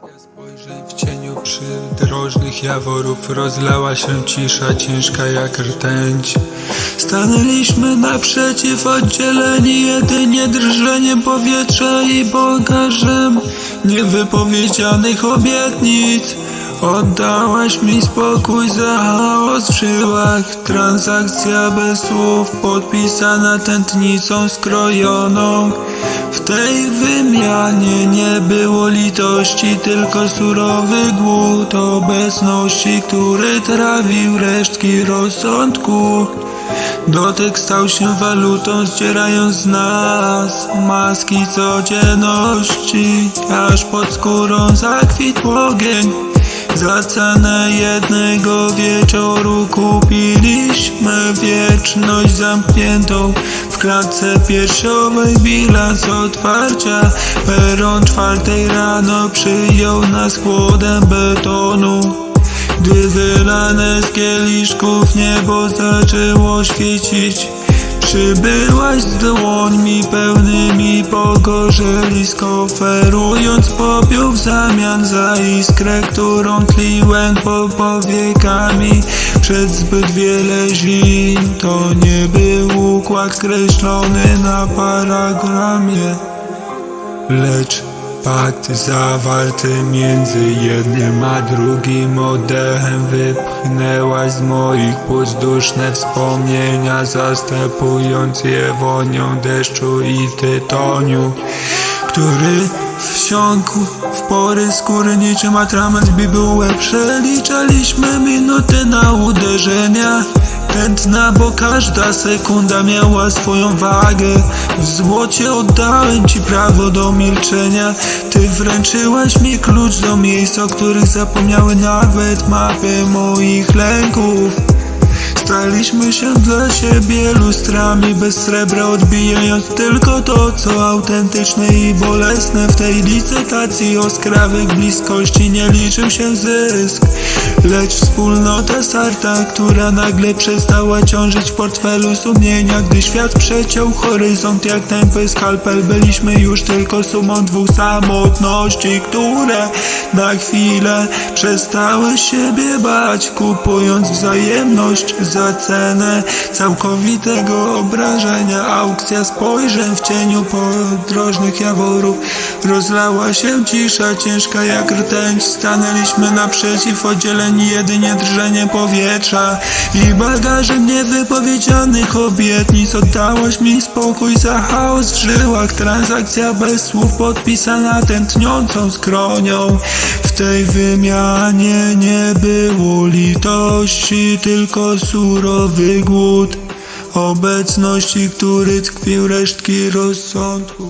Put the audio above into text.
Spojrzeń w cieniu przydrożnych jaworów rozlała się cisza ciężka jak rtęć. Stanęliśmy naprzeciw oddzieleni jedynie drżeniem powietrza i bagażem niewypowiedzianych obietnic. Oddałaś mi spokój za chaos w żyłach Transakcja bez słów podpisana tętnicą skrojoną W tej wymianie nie było litości Tylko surowy głód obecności Który trawił resztki rozsądku Dotyk stał się walutą, zdzierając z nas maski codzienności, aż pod skórą zakwitł ogień. Za cenę jednego wieczoru kupiliśmy wieczność zamkniętą w klatce piersiowej bilans otwarcia. Peron czwartej rano przyjął nas chłodem betonu. Gdy wylane z kieliszków niebo zaczęło świecić Przybyłaś z dłońmi pełnymi pogorzelisko Oferując popiół w zamian za iskrę, którą tliłem po powiekami Przed zbyt wiele zim. To nie był układ kreślony na paragramie Lecz pakt zawarty między jednym a drugim oddechem wypchnęłaś z moich płuc duszne wspomnienia, zastępując je wonią deszczu i tytoniu, który wsiąkł w pory skóry niczym atrament bibułę. Przeliczaliśmy minuty na uderzenia. Tętna, bo każda sekunda miała swoją wagę W złocie oddałem ci prawo do milczenia Ty wręczyłaś mi klucz do miejsc, o których zapomniały nawet mapy moich lęków Staliśmy się dla siebie lustrami bez srebra Odbijając tylko to, co autentyczne i bolesne. W tej licytacji oskrawych bliskości nie liczył się zysk Lecz wspólnota sarta, która nagle przestała ciążyć w portfelu sumienia. Gdy świat przeciął horyzont jak tępy skalpel Byliśmy już tylko sumą dwóch samotności Które na chwilę przestały siebie bać Kupując wzajemność za cenę całkowitego obrażenia Aukcja spojrzeń w cieniu podrożnych jaworów. Rozlała się cisza ciężka jak rtęć. Stanęliśmy naprzeciw oddzieleni jedynie drżenie powietrza. I bagażem niewypowiedzianych obietnic. Oddałaś mi spokój za chaos w żyłach. Transakcja bez słów podpisana tętniącą skronią. W tej wymianie nie było litości Tylko surowy głód Obecności, który tkwił resztki rozsądku